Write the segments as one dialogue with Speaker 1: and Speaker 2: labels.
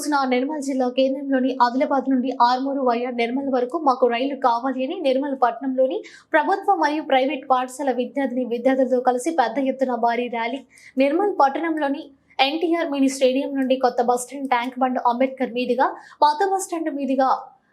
Speaker 1: రోజున నిర్మల్ జిల్లా కేంద్రంలోని ఆదిలాబాద్ నుండి ఆర్మూరు వయా నిర్మల్ వరకు మాకు రైలు కావాలి అని నిర్మల్ పట్టణంలోని ప్రభుత్వ మరియు ప్రైవేట్ పాఠశాల విద్యార్థిని విద్యార్థులతో కలిసి పెద్ద ఎత్తున భారీ ర్యాలీ. నిర్మల్ పట్టణంలోని ఎన్టీఆర్ మినీ స్టేడియం నుండి కొత్త బస్టాండ్ ట్యాంక్ బండ్ అంబేద్కర్ మీదుగా పాత బస్టాండ్ మీదుగా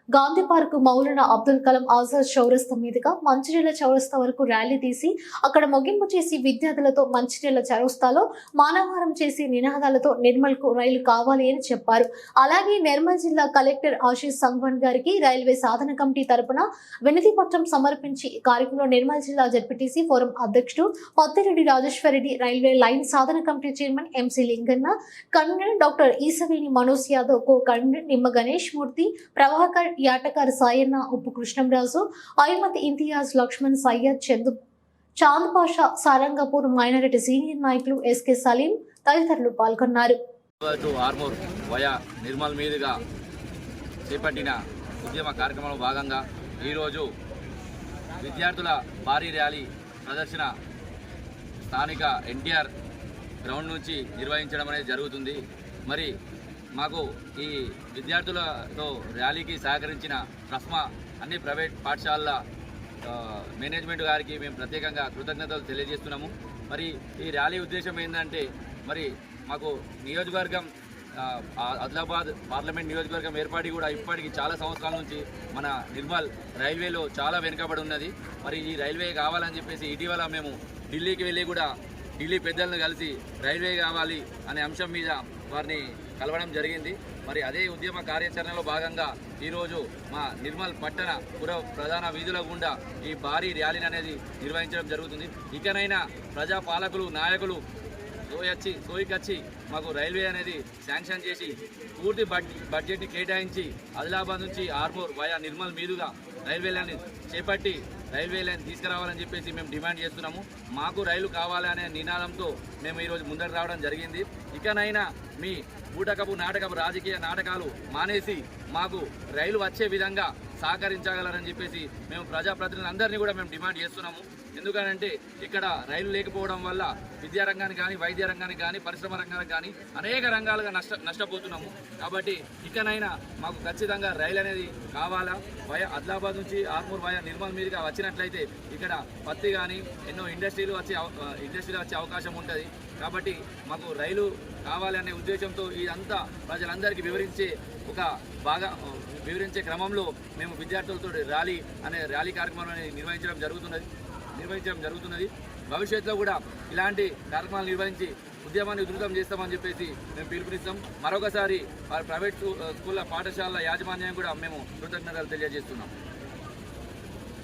Speaker 1: గాంధీ పార్క్ మౌలానా అబ్దుల్ కలాం ఆజాద్ చౌరస్తా మీదుగా మంచిర్యాల చౌరస్తా వరకు ర్యాలీ తీసి అక్కడ ముగింపు చేసి విద్యార్థులతో మంచిర్యాల చౌరస్తాలో మానవహారం చేసి నినాదాలతో నిర్మల్కు రైలు కావాలి అని చెప్పారు. అలాగే నిర్మల్ జిల్లా కలెక్టర్ ఆశీష్ సంగ్వన్ గారికి రైల్వే సాధన కమిటీ తరపున వినతి పత్రం సమర్పించి కార్యక్రమంలో నిర్మల్ జిల్లా జడ్పీటీసీ ఫోరం అధ్యక్షుడు పత్తిరెడ్డి రాజేశ్వర్ రెడ్డి రైల్వే లైన్ సాధన committee chairman MC Linganna convener doctor Eesaveni Manoj Yadav co convener Nimma Ganesh Murthy Prabhakar Yatakari Sayanna Uppu Krishnamraju Ayyamathi Imtiaz Lakshman Syed Chandu Chand Pasha Sarangapur minority senior నాయకులు SK Saleem తదితరులు పాల్గొన్నారు.
Speaker 2: Armoor via Nirmal మీదుగా చేపట్టిన ఉద్యమ కార్యక్రమంలో భాగంగా ఈరోజు విద్యార్థుల భారీ ర్యాలీ ప్రదర్శన స్థానిక ఎన్టీఆర్ గ్రౌండ్ నుంచి నిర్వహించడం అనేది జరుగుతుంది. మరి మాకు ఈ విద్యార్థులతో ర్యాలీకి సహకరించిన ప్రస్మా అన్ని ప్రైవేట్ పాఠశాలల మేనేజ్మెంట్ గారికి మేము ప్రత్యేకంగా కృతజ్ఞతలు తెలియజేస్తున్నాము. మరి ఈ ర్యాలీ ఉద్దేశం ఏంటంటే మరి మాకు నియోజకవర్గం ఆదిలాబాద్ పార్లమెంట్ నియోజకవర్గం ఏర్పాటు కూడా ఇప్పటికి చాలా సంవత్సరాల నుంచి మన నిర్మల్ రైల్వేలో చాలా వెనుకబడి ఉన్నది. మరి ఈ రైల్వే కావాలని చెప్పేసి ఇటీవల మేము ఢిల్లీకి వెళ్ళి కూడా ఢిల్లీ పెద్దలను కలిసి రైల్వే కావాలి అనే అంశం మీద వారిని కలవడం జరిగింది. మరి అదే ఉద్యమ కార్యాచరణలో భాగంగా ఈరోజు మా నిర్మల్ పట్టణ పుర ప్రధాన వీధుల గుండా ఈ భారీ ర్యాలీని అనేది నిర్వహించడం జరుగుతుంది. ఇకనైనా ప్రజా పాలకులు నాయకులు సోయొచ్చి సోయికొచ్చి మాకు రైల్వే అనేది శాంక్షన్ చేసి పూర్తి బడ్ బడ్జెట్ని కేటాయించి ఆదిలాబాద్ నుంచి ఆర్మూర్ వయా నిర్మల్ మీదుగా రైల్వే లైన్ చేపట్టి రైల్వే లైన్ తీసుకురావాలని చెప్పేసి మేము డిమాండ్ చేస్తున్నాము. మాకు రైలు కావాలనే నినాదంతో మేము ఈరోజు ముందర రావడం జరిగింది. ఇకనైనా మీ బూటకపు నాటకపు రాజకీయ నాటకాలు మానేసి మాకు రైలు వచ్చే విధంగా సహకరించగలరని చెప్పేసి మేము ప్రజాప్రతినిధులందరినీ కూడా మేము డిమాండ్ చేస్తున్నాము. ఎందుకనంటే ఇక్కడ రైలు లేకపోవడం వల్ల విద్యారంగానికి కానీ వైద్య రంగానికి కానీ పరిశ్రమ రంగానికి కానీ అనేక రంగాలుగా నష్ట నష్టపోతున్నాము. కాబట్టి ఇకనైనా మాకు ఖచ్చితంగా రైలు అనేది కావాలా? వయ ఆదిలాబాద్ నుంచి ఆర్మూర్ వయ నిర్మల్ మీదుగా వచ్చినట్లయితే ఇక్కడ పత్తి కానీ ఎన్నో ఇండస్ట్రీలు వచ్చే అవ- ఇండస్ట్రీలు వచ్చే అవకాశం ఉంటుంది. కాబట్టి మాకు రైలు కావాలనే ఉద్దేశంతో ఇదంతా ప్రజలందరికీ వివరించే ఒక బాగా వివరించే క్రమంలో మేము విద్యార్థులతో ర్యాలీ అనే ర్యాలీ కార్యక్రమాన్ని నిర్వహించడం జరుగుతున్నది. నిర్వహించడం జరుగుతున్నది. భవిష్యత్తులో కూడా ఇలాంటి కార్యక్రమాలు నిర్వహించి ఉద్యమాన్ని ఉధృతం చేస్తామని చెప్పేసి మేము పిలుపునిస్తాం. మరొకసారి వారి ప్రైవేట్ స్కూళ్ళ పాఠశాలల యాజమాన్యం కూడా మేము కృతజ్ఞతలు తెలియజేస్తున్నాం.